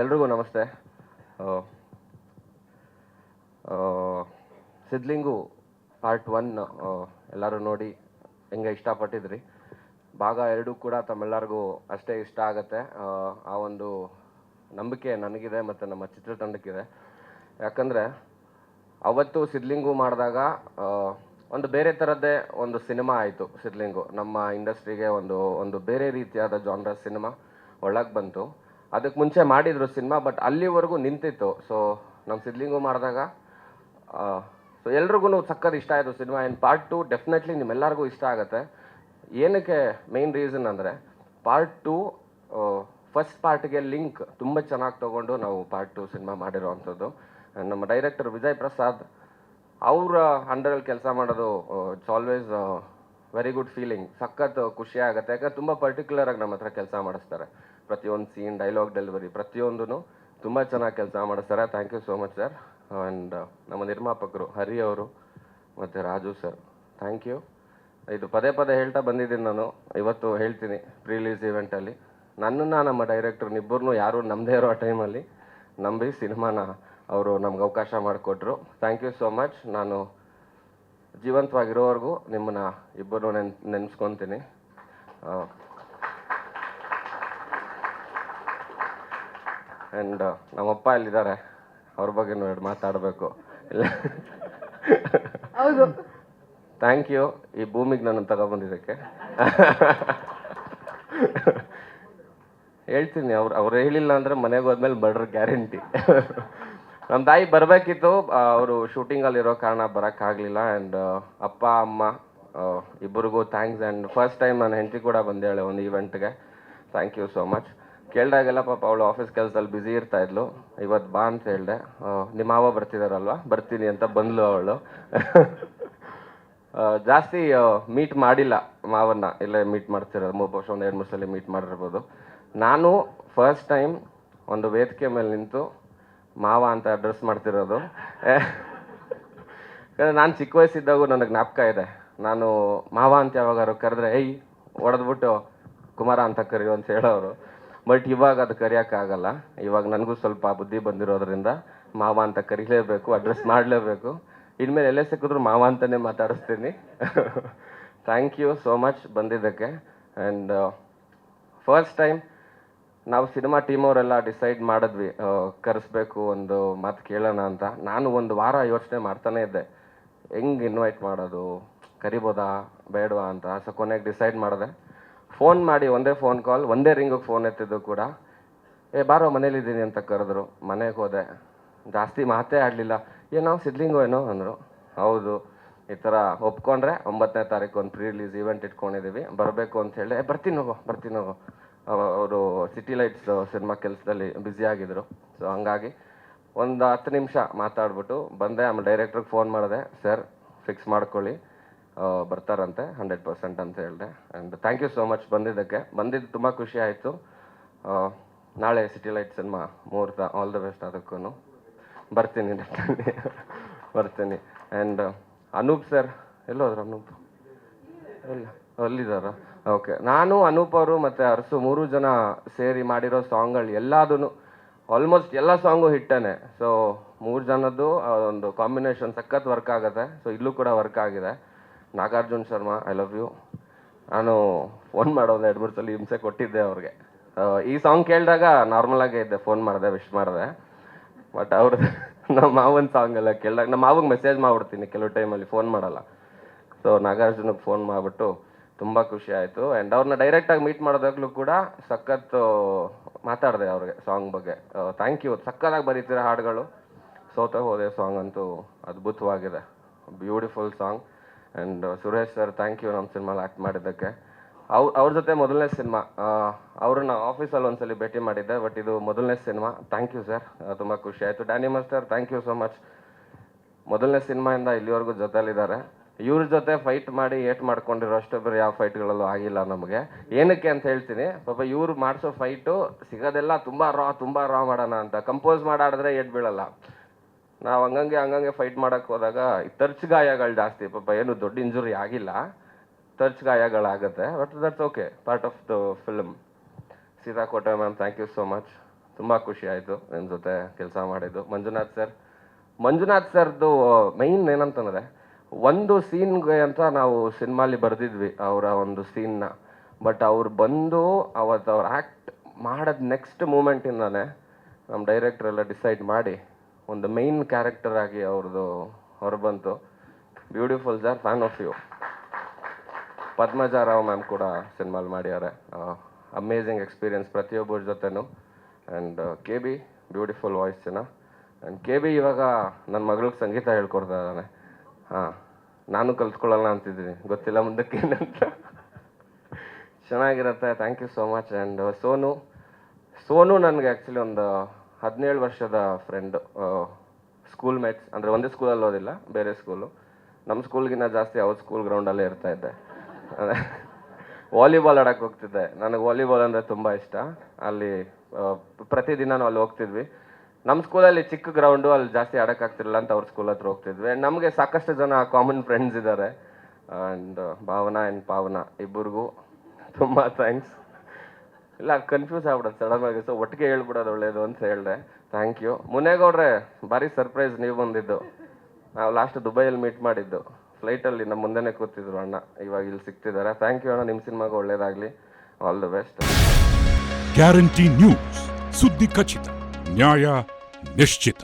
ಎಲ್ರಿಗೂ ನಮಸ್ತೆ. Sidlingu part one ಎಲ್ಲರೂ ನೋಡಿ ಹೆಂಗೆ ಇಷ್ಟಪಟ್ಟಿದ್ರಿ. ಭಾಗ ಎರಡು ಕೂಡ ತಮ್ಮೆಲ್ಲರಿಗೂ ಅಷ್ಟೇ ಇಷ್ಟ ಆಗುತ್ತೆ. ಆ ಒಂದು ನಂಬಿಕೆ ನನಗಿದೆ ಮತ್ತು ನಮ್ಮ ಚಿತ್ರತಂಡಕ್ಕಿದೆ. ಯಾಕಂದರೆ ಅವತ್ತು ಸಿದ್ಲಿಂಗು ಮಾಡಿದಾಗ ಒಂದು ಬೇರೆ ಥರದ್ದೇ ಒಂದು ಸಿನಿಮಾ ಆಯಿತು ಸಿದ್ಲಿಂಗು. ನಮ್ಮ ಇಂಡಸ್ಟ್ರಿಗೆ ಒಂದು ಒಂದು ಬೇರೆ ರೀತಿಯಾದ ಜಾನ್ರ ಸಿನಿಮಾ ಒಳಗೆ ಬಂತು. ಅದಕ್ಕೆ ಮುಂಚೆ ಮಾಡಿದ್ರು ಸಿನಿಮಾ ಬಟ್ ಅಲ್ಲಿವರೆಗೂ ನಿಂತಿತ್ತು. ಸೊ ನಮ್ಮ ಸಿದ್ಲಿಂಗು ಮಾಡಿದಾಗ ಸೊ ಎಲ್ರಿಗೂ ಸಕ್ಕತ್ ಇಷ್ಟ ಆಯಿತು cinema. And part two definitely ನಿಮ್ಮೆಲ್ಲರಿಗೂ ಇಷ್ಟ ಆಗುತ್ತೆ. ಏನಕ್ಕೆ ಮೇನ್ ರೀಸನ್ ಅಂದರೆ ಪಾರ್ಟ್ ಟು ಫಸ್ಟ್ ಪಾರ್ಟ್ಗೆ ಲಿಂಕ್ ತುಂಬ ಚೆನ್ನಾಗಿ ತೊಗೊಂಡು ನಾವು ಪಾರ್ಟ್ ಟು ಸಿನಿಮಾ ಮಾಡಿರೋವಂಥದ್ದು. ಅಂಥದ್ದು ನಮ್ಮ ಡೈರೆಕ್ಟರ್ ವಿಜಯ್ ಪ್ರಸಾದ್, ಅವರ ಅಂಡರಲ್ಲಿ ಕೆಲಸ ಮಾಡೋದು it's always very good feeling ಸಖತ್ ಖುಷಿ ಆಗುತ್ತೆ. ಯಾಕಂದ್ರೆ ತುಂಬ ಪರ್ಟಿಕ್ಯುಲರ್ ಆಗಿ ನಮ್ಮ ಹತ್ರ ಕೆಲಸ ಮಾಡಿಸ್ತಾರೆ. ಪ್ರತಿಯೊಂದು ಸೀನ್ ಡೈಲಾಗ್ ಡೆಲಿವರಿ ಪ್ರತಿಯೊಂದೂ ತುಂಬ ಚೆನ್ನಾಗಿ ಕೆಲಸ ಮಾಡಿಸ್ತಾರೆ thank you so much sir and ನಮ್ಮ ನಿರ್ಮಾಪಕರು ಹರಿ ಅವರು ಮತ್ತು ರಾಜು ಸರ್ ಥ್ಯಾಂಕ್ ಯು ಇದು ಪದೇ ಪದೇ ಹೇಳ್ತಾ ಬಂದಿದ್ದೀನಿ ನಾನು. ಇವತ್ತು ಹೇಳ್ತೀನಿ ಪ್ರೀಲೀಸ್ ಇವೆಂಟಲ್ಲಿ ನನ್ನನ್ನು ನಮ್ಮ ಡೈರೆಕ್ಟರ್ನಿಬ್ಬರನ್ನೂ ಯಾರೂ ನಮ್ಮದೇ ಇರೋ ಟೈಮಲ್ಲಿ ನಂಬಿ ಸಿನಿಮಾನ ಅವರು ನಮ್ಗೆ ಅವಕಾಶ ಮಾಡಿಕೊಟ್ರು. ಥ್ಯಾಂಕ್ ಯು ಸೋ ಮಚ್ ನಾನು ಜೀವಂತವಾಗಿರೋವರೆಗೂ ನಿಮ್ಮನ್ನ ಇಬ್ಬರು ನೆನ್, ನೆನೆಸ್ಕೊತೀನಿ. ಆ್ಯಂಡ್ ನಮ್ಮಪ್ಪ ಅಲ್ಲಿದ್ದಾರೆ ಅವ್ರ ಬಗ್ಗೆ ನೋಡಿ ಮಾತಾಡಬೇಕು. ಇಲ್ಲ. ಹೌದು. ಥ್ಯಾಂಕ್ ಯು ಈ ಭೂಮಿಗೆ ನನ್ನ ತಗೊಬಂದಿದ್ದಕ್ಕೆ. ಹೇಳ್ತೀನಿ ಅವ್ರು ಅವ್ರು ಹೇಳಿಲ್ಲ ಅಂದರೆ ಮನೆಗೆ ಹೋದ್ಮೇಲೆ ಬಡ್ರ ಗ್ಯಾರಂಟಿ ನಮ್ಮ ತಾಯಿ ಬರಬೇಕಿತ್ತು ಅವರು ಶೂಟಿಂಗಲ್ಲಿರೋ ಕಾರಣ ಬರೋಕ್ಕಾಗಲಿಲ್ಲ. ಆ್ಯಂಡ್ ಅಪ್ಪ ಅಮ್ಮ ಇಬ್ಬರಿಗೂ ಥ್ಯಾಂಕ್ಸ್ ಆ್ಯಂಡ್ ಫಸ್ಟ್ ಟೈಮ್ ನಾನು ಹೆಂಡತಿ ಕೂಡ ಬಂದೇಳೆ ಒಂದು ಈವೆಂಟ್ಗೆ ಥ್ಯಾಂಕ್ ಯು ಸೋ ಮಚ್ ಕೇಳಿದಾಗೆಲ್ಲ ಪಾಪ ಅವಳು ಆಫೀಸ್ ಕೆಲಸದಲ್ಲಿ ಬ್ಯುಸಿ ಇರ್ತಾ ಇದ್ಲು. ಇವತ್ತು ಬಾ ಅಂತ ಹೇಳಿದೆ. ನಿಮ್ಮ ಮಾವ ಬರ್ತಿದಾರಲ್ವಾ? ಬರ್ತೀನಿ ಅಂತ ಬಂದ್ಲು ಅವಳು. ಜಾಸ್ತಿ ಮೀಟ್ ಮಾಡಿಲ್ಲ ಮಾವನ್ನ. ಇಲ್ಲೇ ಮೀಟ್ ಮಾಡ್ತಿರೋದು. ಮೂರು ವರ್ಷ, ಒಂದು ಎರಡು ಮೂರು ಸಲ ಮೀಟ್ ಮಾಡಿರ್ಬೋದು. ನಾನು ಫಸ್ಟ್ ಟೈಮ್ ಒಂದು ವೇದಿಕೆ ಮೇಲೆ ನಿಂತು ಮಾವ ಅಂತ ಅಡ್ರೆಸ್ ಮಾಡ್ತಿರೋದು. ನಾನು ಚಿಕ್ಕ ವಯಸ್ಸಿದ್ದಾಗೂ ನನಗೆ ಜ್ಞಾಪಕ ಇದೆ. ನಾನು ಮಾವ ಅಂತ ಯಾವಾಗಾರು ಕರೆದ್ರೆ, ಏಯ್ ಹೊಡೆದ್ಬಿಟ್ಟು ಕುಮಾರ ಅಂತ ಕರೆಯು ಅಂತ ಹೇಳೋರು. ಬಟ್ ಇವಾಗ ಅದು ಕರೆಯೋಕ್ಕಾಗಲ್ಲ ಇವಾಗ ನನಗೂ ಸ್ವಲ್ಪ ಬುದ್ಧಿ ಬಂದಿರೋದ್ರಿಂದ ಮಾವ ಅಂತ ಕರಿಲೇಬೇಕು ಅಡ್ರೆಸ್ ಮಾಡಲೇಬೇಕು. ಇನ್ಮೇಲೆ ಎಲ್ಲೇ ಸಿಕ್ಕಿದ್ರು ಮಾವ ಅಂತಲೇ ಮಾತಾಡಿಸ್ತೀನಿ. ಥ್ಯಾಂಕ್ ಯು ಸೋ ಮಚ್ ಬಂದಿದ್ದಕ್ಕೆ. ಆ್ಯಂಡ್ ಫಸ್ಟ್ ಟೈಮ್ ನಾವು ಸಿನಿಮಾ ಟೀಮ್ ಅವರೆಲ್ಲ ಡಿಸೈಡ್ ಮಾಡಿದ್ವಿ ಆ, ಕರೆಸ್ಬೇಕು ಒಂದು ಮಾತು ಕೇಳೋಣ ಅಂತ. ನಾನು ಒಂದು ವಾರ ಯೋಚನೆ ಮಾಡ್ತಾನೆ ಇದ್ದೆ. ಹೆಂಗೆ ಇನ್ವೈಟ್ ಮಾಡೋದು ಕರಿಬೋದಾ ಬೇಡವಾ ಅಂತ. ಸೊ ಕೊನೆಗೆ ಡಿಸೈಡ್ ಮಾಡಿದೆ. ಫೋನ್ ಮಾಡಿ ಒಂದೇ ಫೋನ್ ಕಾಲ್ ಒಂದೇ ರಿಂಗಿಗೆ ಫೋನ್ ಎತ್ತಿದ್ದು ಕೂಡ ಏ ಬಾರೋ ಮನೇಲಿದ್ದೀನಿ ಅಂತ ಕರೆದ್ರು. ಮನೆಗೆ ಹೋದೆ. ಜಾಸ್ತಿ ಮಾತೇ ಆಡಲಿಲ್ಲ. ಏನೋ ಸಿದ್ಲಿಂಗೋ ಏನೋ? ಅಂದರು. ಹೌದು. ಈ ಥರ ಒಪ್ಕೊಂಡ್ರೆ ಒಂಬತ್ತನೇ ತಾರೀಕು ಒಂದು ಪ್ರೀ ರಿಲೀಸ್ ಈವೆಂಟ್ ಇಟ್ಕೊಂಡಿದ್ದೀವಿ ಬರಬೇಕು ಅಂತ ಹೇಳಿ "ಏ, ಬರ್ತೀನಿ ಹೋಗೋ ಬರ್ತೀನಿ ಹೋಗೋ. ಅವರು ಸಿಟಿ ಲೈಟ್ಸ್ ಸಿನಿಮಾ ಕೆಲಸದಲ್ಲಿ ಆಗಿದ್ರು. ಸೊ ಹಂಗಾಗಿ ಒಂದು ಹತ್ತು ನಿಮಿಷ ಮಾತಾಡ್ಬಿಟ್ಟು ಬಂದೆ. ಆಮೇಲೆ ಡೈರೆಕ್ಟ್ರಿಗೆ ಫೋನ್ ಮಾಡಿದೆ ಸರ್ ಫಿಕ್ಸ್ ಮಾಡ್ಕೊಳ್ಳಿ. ಬರ್ತಾರಂತೆ ಹಂಡ್ರೆಡ್ ಪರ್ಸೆಂಟ್ ಅಂತ ಹೇಳಿದೆ. And thank you so much ಬಂದಿದ್ದಕ್ಕೆ. ಬಂದಿದ್ದು ತುಂಬ ಖುಷಿ ಆಯಿತು. ನಾಳೆ ಸಿಟಿ ಲೈಟ್ ಸಿನಿಮಾ ಮುಹೂರ್ತ ಆಲ್ ದ ಬೆಸ್ಟ್ ಅದಕ್ಕೂ ಬರ್ತೀನಿ. ಬರ್ತೀನಿ. ಆ್ಯಂಡ್ ಅನೂಪ್ ಸರ್ ಎಲ್ಲೋದ್ರು ಅನೂಪ್? ಇಲ್ಲ, ಅಲ್ಲಿದ್ದಾರ? ಓಕೆ ನಾನು, ಅನೂಪ್ ಅವರು ಮತ್ತು ಅರಸು ಮೂರು ಜನ ಸೇರಿ ಮಾಡಿರೋ ಸಾಂಗ್ಗಳು ಎಲ್ಲದೂ ಆಲ್ಮೋಸ್ಟ್ ಎಲ್ಲ ಸಾಂಗು ಹಿಟ್ಟೇ ಸೊ ಮೂರು ಜನದ್ದು ಒಂದು ಕಾಂಬಿನೇಷನ್ ಸಖತ್ ವರ್ಕ್ ಆಗುತ್ತೆ. ಸೊ ಇಲ್ಲೂ ಕೂಡ ವರ್ಕ್ ಆಗಿದೆ. Nagarjun Sharma I love you ನಾನು ಫೋನ್ ಮಾಡೋ ಒಂದು ಎರಡು ಮೂರು ಸಲ ಹಿಂಸೆ ಕೊಟ್ಟಿದ್ದೆ ಅವ್ರಿಗೆ. ಈ ಸಾಂಗ್ ಕೇಳಿದಾಗ ನಾರ್ಮಲಾಗೇ ಇದ್ದೆ ಫೋನ್ ಮಾಡಿದೆ ವಿಶ್ ಮಾಡಿದೆ. ಬಟ್ ಅವ್ರದ್ದು ನಮ್ಮ ಮಾವನ ಸಾಂಗ್ ಎಲ್ಲ ಕೇಳಿದಾಗ, ನಮ್ಮ ಮಾವಿಗೆ ಮೆಸೇಜ್ ಮಾಡ್ಬಿಡ್ತೀನಿ ಕೆಲವು ಟೈಮಲ್ಲಿ ಫೋನ್ ಮಾಡಲ್ಲ. ಸೊ ನಾಗಾರ್ಜುನಿಗೆ ಫೋನ್ ಮಾಡಿಬಿಟ್ಟು ತುಂಬ ಖುಷಿ ಆಯಿತು. ಆ್ಯಂಡ್ ಅವ್ರನ್ನ ಡೈರೆಕ್ಟಾಗಿ ಮೀಟ್ ಮಾಡೋದಾಗ್ಲೂ ಕೂಡ ಸಖತ್ತು ಮಾತಾಡಿದೆ ಅವ್ರಿಗೆ ಸಾಂಗ್ ಬಗ್ಗೆ. ಥ್ಯಾಂಕ್ ಯು ಸಖತ್ತಾಗಿ ಬರೀತೀರ ಹಾಡುಗಳು. ಸೋತ ಹೋದೆ ಸಾಂಗ್ ಅಂತೂ ಅದ್ಭುತವಾಗಿದೆ. Beautiful song and Suresh sir thank you ನಮ್ಮ ಸಿನಿಮಾಲಿ ಆ್ಯಕ್ಟ್ ಮಾಡಿದ್ದಕ್ಕೆ. ಅವ್ರ ಅವ್ರ ಜೊತೆ ಮೊದಲನೇ ಸಿನಿಮಾ ಅವ್ರನ್ನ ಆಫೀಸಲ್ಲಿ ಒಂದ್ಸಲಿ ಭೇಟಿ ಮಾಡಿದ್ದೆ ಬಟ್ ಇದು ಮೊದಲನೇ ಸಿನಿಮಾ ಥ್ಯಾಂಕ್ ಯು ಸರ್ ತುಂಬ ಖುಷಿ ಆಯಿತು. Danny master thank you so much ಮೊದಲನೇ ಸಿನಿಮಾಯಿಂದ ಇಲ್ಲಿವರೆಗೂ ಜೊತೆಲಿದ್ದಾರೆ ಇವ್ರ ಜೊತೆ ಫೈಟ್ ಮಾಡಿ ಏಟ್ ಮಾಡ್ಕೊಂಡಿರೋ ಅಷ್ಟು ಬೇರೆ ಯಾವ ಫೈಟ್ಗಳಲ್ಲೂ ಆಗಿಲ್ಲ ನಮಗೆ. ಏನಕ್ಕೆ ಅಂತ ಹೇಳ್ತೀನಿ, ಪಾಪ ಇವ್ರು ಮಾಡಿಸೋ ಫೈಟು ಸಿಗೋದೆಲ್ಲ ತುಂಬ ರಾ ತುಂಬ ರಾ ಮಾಡೋಣ ಅಂತ. ಕಂಪೋಸ್ ಮಾಡಾಡಿದ್ರೆ ಏಟ್ ಬೀಳಲ್ಲ. ನಾವು ಹಂಗಂಗೆ ಹಂಗಂಗೆ ಫೈಟ್ ಮಾಡಕ್ಕೆ ಹೋದಾಗ ತರ್ಚ್ ಗಾಯಗಳು ಜಾಸ್ತಿ, ಪಾಪ ಏನು ದೊಡ್ಡ ಇಂಜುರಿ ಆಗಿಲ್ಲ. ತರ್ಚ್ ಗಾಯಗಳಾಗುತ್ತೆ but that's okay part of the film Seethakote ma'am thank you so much ತುಂಬ ಖುಷಿ ಆಯಿತು ನಿಮ್ಮ ಜೊತೆ ಕೆಲಸ ಮಾಡಿದ್ದು. ಮಂಜುನಾಥ್ ಸರ್ ಮಂಜುನಾಥ್ ಸರ್ದು ಮೈನ್ ಏನಂತಂದರೆ, ಒಂದು ಸೀನ್ಗೆ ಅಂತ ನಾವು ಸಿನಿಮಾಲಿ ಬರೆದಿದ್ವಿ ಅವರ ಒಂದು ಸೀನ್ನ ಬಟ್ ಅವ್ರು ಬಂದು ಅವತ್ತು ಅವ್ರು ಆ್ಯಕ್ಟ್ ಮಾಡೋದು ನೆಕ್ಸ್ಟ್ ಮೂಮೆಂಟಿಂದಲೇ ನಮ್ಮ ಡೈರೆಕ್ಟ್ರೆಲ್ಲ ಡಿಸೈಡ್ ಮಾಡಿ ಒಂದು ಮೈನ್ ಕ್ಯಾರೆಕ್ಟರ್ ಆಗಿ ಅವ್ರದ್ದು ಹೊರಬಂತು. Beautiful sir fan of you Padmaja Rao ma'am ಕೂಡ ಸಿನಿಮಾಲ್ ಮಾಡ್ಯಾರೆ ಅಮೇಝಿಂಗ್ ಎಕ್ಸ್ಪೀರಿಯನ್ಸ್ ಪ್ರತಿಯೊಬ್ಬರ ಜೊತೆನೂ. And K B beautiful voice ಜನ ಆ್ಯಂಡ್ ಕೆ ಬಿ ಇವಾಗ ನನ್ನ ಮಗಳಿಗೆ ಸಂಗೀತ ಹೇಳ್ಕೊಡ್ತಾ ಇದ್ದಾನೆ. ಹಾಂ, ನಾನು ಕಲ್ತ್ಕೊಳ್ಳೋಣ ಅಂತಿದ್ದೀನಿ. ಗೊತ್ತಿಲ್ಲ ಮುಂದಕ್ಕೆ ಏನಂತ. ಚೆನ್ನಾಗಿರುತ್ತೆ thank you so much and Sonu Sonu ನನಗೆ ಆ್ಯಕ್ಚುಲಿ ಒಂದು ಹದಿನೇಳು ವರ್ಷದ ಫ್ರೆಂಡು ಸ್ಕೂಲ್ ಮೇಟ್ಸ್ ಅಂದರೆ ಒಂದೇ ಸ್ಕೂಲಲ್ಲಿ ಓದಿಲ್ಲ, ಬೇರೆ ಸ್ಕೂಲು ನಮ್ಮ ಸ್ಕೂಲ್ಗಿಂತ ಜಾಸ್ತಿ ಅವ್ರ ಸ್ಕೂಲ್ ಗ್ರೌಂಡಲ್ಲೇ ಇರ್ತಾ ಇದ್ದೆ. ವಾಲಿಬಾಲ್ ಆಡಕ್ಕೆ ಹೋಗ್ತಿದ್ದೆ. ನನಗೆ ವಾಲಿಬಾಲ್ ಅಂದರೆ ತುಂಬ ಇಷ್ಟ. ಅಲ್ಲಿ ಪ್ರತಿದಿನ ಪ್ರತಿದಿನ ಅಲ್ಲಿ ಹೋಗ್ತಿದ್ವಿ. ನಮ್ಮ ಸ್ಕೂಲಲ್ಲಿ ಚಿಕ್ಕ ಗ್ರೌಂಡು ಅಲ್ಲಿ ಜಾಸ್ತಿ ಆಡೋಕ್ಕಾಗ್ತಿರಲಿಲ್ಲ ಅಂತ ಅವ್ರ ಸ್ಕೂಲ್ ಹತ್ರ ಹೋಗ್ತಿದ್ವಿ. ನಮಗೆ ಸಾಕಷ್ಟು ಜನ ಕಾಮನ್ ಫ್ರೆಂಡ್ಸ್ ಇದ್ದಾರೆ ಆ್ಯಂಡ್ ಭಾವನಾ ಆ್ಯಂಡ್ ಪಾವನಾ, ಇಬ್ಬರಿಗೂ ತುಂಬ ಥ್ಯಾಂಕ್ಸ್ ಇಲ್ಲ ಕನ್ಫ್ಯೂಸ್ ಆಗ್ಬಿಡೋದು ಸಡನ್ ಆಗಿ ಸೊ ಒಟ್ಟಿಗೆ ಹೇಳ್ಬಿಡೋದು ಒಳ್ಳೇದು ಅಂತ ಹೇಳಿದೆ. ಥ್ಯಾಂಕ್ ಯು ಮುನೇಗೌಡ್ರೆ, ಭಾರಿ ಸರ್ಪ್ರೈಸ್ ನೀವು ಬಂದಿದ್ದು. ನಾವು ಲಾಸ್ಟ್ ದುಬೈಯಲ್ಲಿ ಮೀಟ್ ಮಾಡಿದ್ದು. ಫ್ಲೈಟಲ್ಲಿ ನಮ್ಮ ಮುಂದೆನೇ ಕೂತಿದ್ರು ಅಣ್ಣ. ಇವಾಗ ಇಲ್ಲಿ ಸಿಗ್ತಿದ್ದಾರೆ ಥ್ಯಾಂಕ್ ಯು ಅಣ್ಣ ನಿಮ್ಮ ಸಿನಿಮಾಗೆ ಒಳ್ಳೇದಾಗಲಿ. All the best guarantee news ಸುದ್ದಿ ಖಚಿತ, ನ್ಯಾಯ ನಿಶ್ಚಿತ.